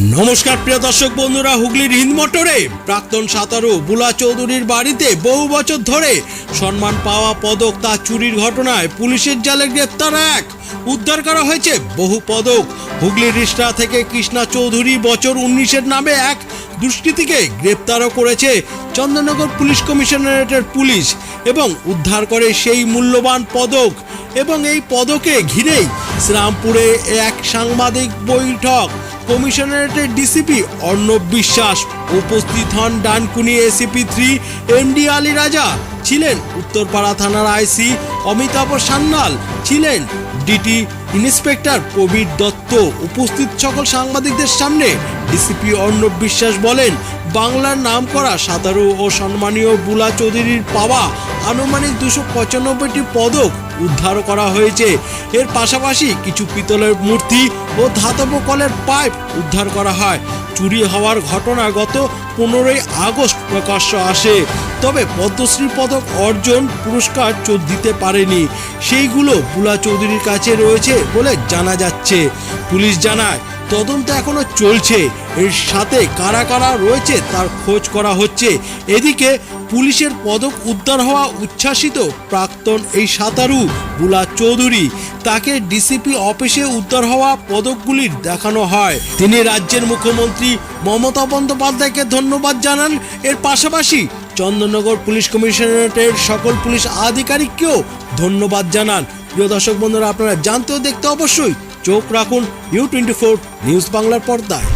নমস্কার, প্রিয় দর্শক বন্ধুরা, হুগলির হিন্দ মোটরে প্রাক্তন সাঁতারু বুলা চৌধুরীর বাড়িতে বহু বছর ধরে সম্মান পাওয়া পদক তা চুরির ঘটনায় পুলিশের জালে গ্রেপ্তার এক। উদ্ধার করা হয়েছে বহু পদক। হুগলির রিষ্টা থেকে কৃষ্ণা চৌধুরী বছর উনিশের নামে এক দুষ্কৃতীকে গ্রেপ্তারও করেছে চন্দননগর পুলিশ কমিশনারেটের পুলিশ এবং উদ্ধার করে সেই মূল্যবান পদক এবং এই পদকে ঘিরেই শ্রীরামপুরে এক সাংবাদিক বৈঠক। কমিশনারেটের ডিসিপি অর্ণব বিশ্বাস। উপস্থিত হন Dankuni ACP three MD Ali Raja, ছিলেন উত্তরপাড়া থানার আইসি অমিতাভ সান্যাল, ছিলেন ডিটি ইন্সপেক্টর প্রবীর দত্ত। উপস্থিত সকল সাংবাদিকদের সামনে ডিসিপি অর্ণব বিশ্বাস বলেন, বাংলার নাম করা সাঁতারু ও সম্মানীয় বুলা চৌধুরীর পাওয়া আনুমানিক দুশো পঁচানব্বইটি পদক উদ্ধার করা হয়েছে। এর পাশাপাশি কিছু পিতলের মূর্তি ও ধাতব কলের পাইপ উদ্ধার করা হয়। চুরি হওয়ার ঘটনা গত পনেরোই আগস্ট প্রকাশ্য আসে। তবে পদ্মশ্রী পদক অর্জন পুরস্কার চোখ দিতে পারেনি। সেইগুলো বুলা চৌধুরীর কাছে রয়েছে বলে জানা যাচ্ছে। পুলিশ জানায়, তদন্ত এখনও চলছে। এর সাথে কারা কারা রয়েছে তার খোঁজ করা হচ্ছে। এদিকে পুলিশের পদক উদ্ধার হওয়া উচ্ছ্বাসিত প্রাক্তন এই সাঁতারু বুলা চৌধুরী তাকে ডিসিপি অফিসে উদ্ধার হওয়া পদকগুলির দেখানো হয়। তিনি রাজ্যের মুখ্যমন্ত্রী মমতা বন্দ্যোপাধ্যায়কে ধন্যবাদ জানান। এর পাশাপাশি চন্দননগর পুলিশ কমিশনারেটের সকল পুলিশ আধিকারিককেও ধন্যবাদ জানান। প্রিয় দর্শক বন্ধুরা, আপনারা জানতে ও দেখতে অবশ্যই চোখ রাখুন ইউ টোয়েন্টি ফোর নিউজ বাংলার পর্দায়।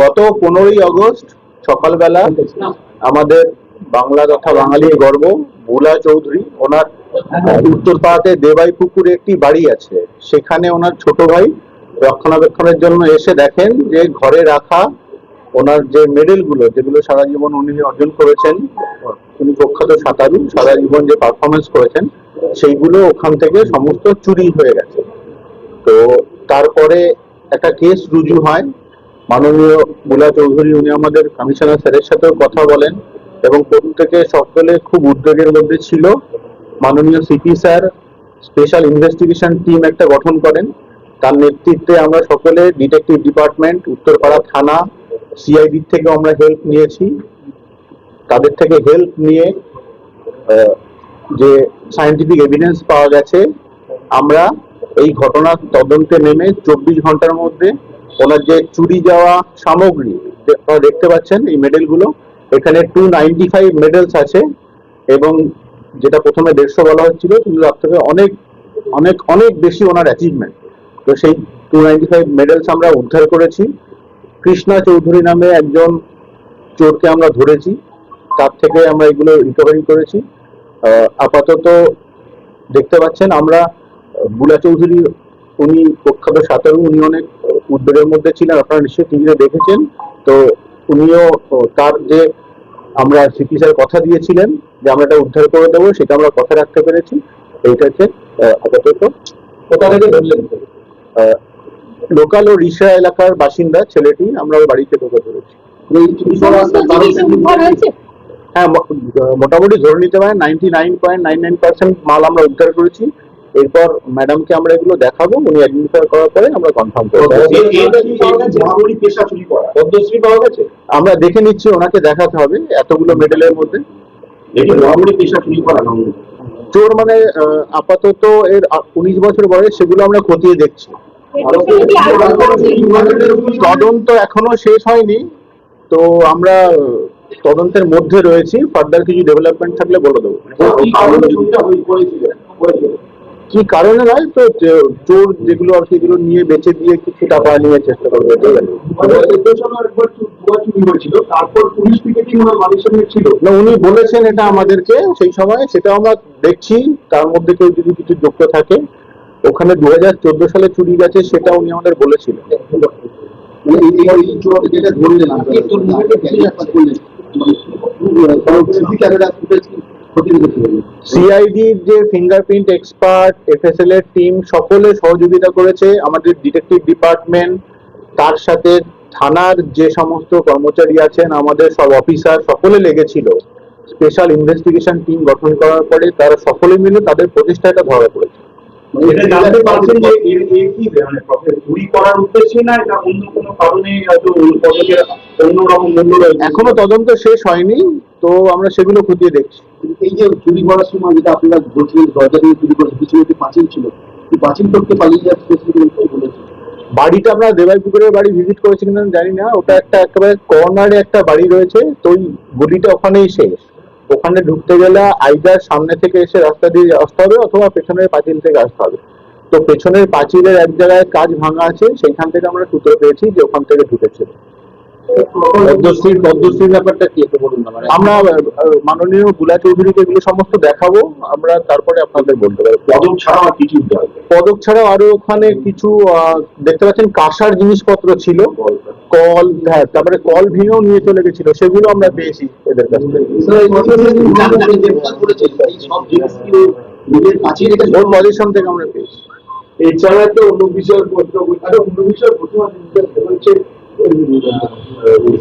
গত পনেরোই আগস্ট সকালবেলা আমাদের বাংলা তথা বাঙালির গর্ব বুলা চৌধুরী, ওনার উত্তরপাড়াতে দেবাই পুকুরে একটি বাড়ি আছে। সেখানে ওনার ছোট ভাই রক্ষণাবেক্ষণের জন্য এসে দেখেন যে ঘরে রাখা ওনার যে মেডেলগুলো যেগুলো সারা জীবন উনি অর্জন করেছেন, উনি প্রখ্যাত সাঁতারু, সারা জীবন যে পারফরমেন্স করেছেন, সেইগুলো ওখান থেকে সমস্ত চুরি হয়ে গেছে। তো তারপরে একটা কেস রুজু হয়। মাননীয় বুলা চৌধুরী, উনি আমাদের কমিশনার স্যারের সাথেও কথা বলেন। এবং প্রত্যেকে সকলে খুব উদ্বেগের মধ্যে ছিল। মাননীয় CP sir special investigation team একটা গঠন করেন। তার নেতৃত্বে আমরা সকলে ডিটেকটিভ ডিপার্টমেন্ট উত্তরপাড়া থানা সিআইডি থেকে আমরা হেল্প নিয়েছি। তাদের থেকে হেল্প নিয়ে যে সায়েন্টিফিক এভিডেন্স পাওয়া গেছে, আমরা এই ঘটনার তদন্তে নেমে চব্বিশ ঘণ্টার মধ্যে ওনার যে চুরি যাওয়া সামগ্রী দেখতে পাচ্ছেন এই মেডেলগুলো এখানে টু নাইনটি ফাইভ মেডেলস আছে এবং যেটা প্রথমে দেড়শো বলা হচ্ছিল, কিন্তু তার থেকে অনেক অনেক অনেক বেশি ওনার অ্যাচিভমেন্ট তো সেই টু নাইনটি ফাইভ মেডেলস আমরা উদ্ধার করেছি। কৃষ্ণা চৌধুরী নামে একজন চোরকে আমরা ধরেছি। তার থেকে আমরা এগুলো রিকভারি করেছি। আপাতত দেখতে পাচ্ছেন আমরা বুলা চৌধুরী, উনি প্রখ্যাত সাঁতারু উনি অনেক উদ্বেগের মধ্যে ছিলেন, আপনারা নিশ্চয়ই টিভিতে দেখেছেন। তো উনিও তার যে আমরা সিপি স্যার কথা দিয়েছিলেন যে আমরা এটা উদ্ধার করে দেবো সেটা আমরা কথা রাখতে পেরেছি। এইটা হচ্ছে আহ, আপাতত কোথা থেকে ধরলেন? লোকাল ও রিসা এলাকার বাসিন্দা ছেলেটি আমরা ওর বাড়িতে ঢোকে ধরেছি হ্যাঁ মোটামুটি ধরে নিতে পারেন ninety nine point nine nine percent মাল আমরা উদ্ধার করেছি। এরপর ম্যাডামকে আমরা এগুলো দেখাবো উনি আইডেন্টিফাই করার পরে আমরা কনফার্ম করব। পদ্মশ্রী পাওয়া গেছে? আমরা দেখে নিচ্ছি ওনাকে দেখাতে হবে এতগুলো মেডেলের মধ্যে। চুরি মানে আপাতত এর উনিশ বছর বয়স সেগুলো আমরা খতিয়ে দেখছি? তদন্ত এখনও শেষ হয়নি। তো আমরা তদন্তের মধ্যে রয়েছি। ফার্দার কিছু ডেভেলপমেন্ট থাকলে বলে দেবো। কি কারণে নয় তো চোর যেগুলো আর কি এগুলো নিয়ে বেঁচে দিয়ে কিছু টাকা নিয়ে চেষ্টা করবে ঠিক আছে? ছিল? না উনি বলেছেন এটা আমাদেরকে সেই সময় সেটা আমরা দেখছি তার মধ্যে কেউ যদি কিছু যুক্ত থাকে ওখানে দু হাজার চোদ্দ সালে চুরি গেছে সেটা উনি আমাদের বলেছিলেন। সিআইডির যে ফিঙ্গারপ্রিন্ট এক্সপার্ট এফএসএল এর টিম সকলে সহযোগিতা করেছে। আমাদের ডিটেকটিভ ডিপার্টমেন্ট তার সাথে থানার যে সমস্ত কর্মচারী আছেন আমাদের সব অফিসার সকলে লেগেছিল। স্পেশাল ইনভেস্টিগেশন টিম গঠন করার পরে তারা সকলে মিলে তাদের প্রচেষ্টাটা ধরা পড়েছে। মানে এখনও তদন্ত শেষ হয়নি। তো আমরা সেগুলো খতিয়ে দেখছি। এই যে চুরি করার সময় যেটা আপনারা বলছিলেন দরজা দিয়ে চুরি করে পিছনে একটি পাঁচিল ছিল পাঁচিল করতে পালিয়ে যাচ্ছে বাড়িটা আমরা দেবাই পুকুরের বাড়ি ভিজিট করেছি কিনা জানি না। ওটা একটা একেবারে কর্নারে একটা বাড়ি রয়েছে তো ওই গলিটা ওখানেই শেষ। ওখানে ঢুকতে গেলে আইদার সামনে থেকে এসে রাস্তা দিয়ে আসতে হবে অথবা পেছনের পাঁচিল থেকে আসতে হবে। তো পেছনের পাঁচিলের এক জায়গায় কাজ ভাঙা আছে সেইখান থেকে আমরা সূত্র পেয়েছি যে ওখান থেকে ঢুকেছে। পদ্মশ্রীর পদ্মশ্রীর ব্যাপারটা কি একটু বলুন মানে? আমরা মাননীয় বুলা চৌধুরীকে এগুলো সমস্ত দেখাবো আমরা তারপরে আপনাদের বলতে পারব। পদক ছাড়াও আর কিছু পদক ছাড়াও আরও ওখানে কিছু দেখতে পাচ্ছেন কাঁসার জিনিসপত্র ছিল। কল হ্যাঁ তারপরে কল ভেঙেও নিয়ে চলে গেছিল সেগুলো আমরা পেয়েছি এদের কাছ থেকে। ওর পজিশন থেকে আমরা পেয়েছি। এছাড়া তো অন্য বিষয় প্রশ্ন অন্য বিষয় প্রশ্ন হচ্ছে Well we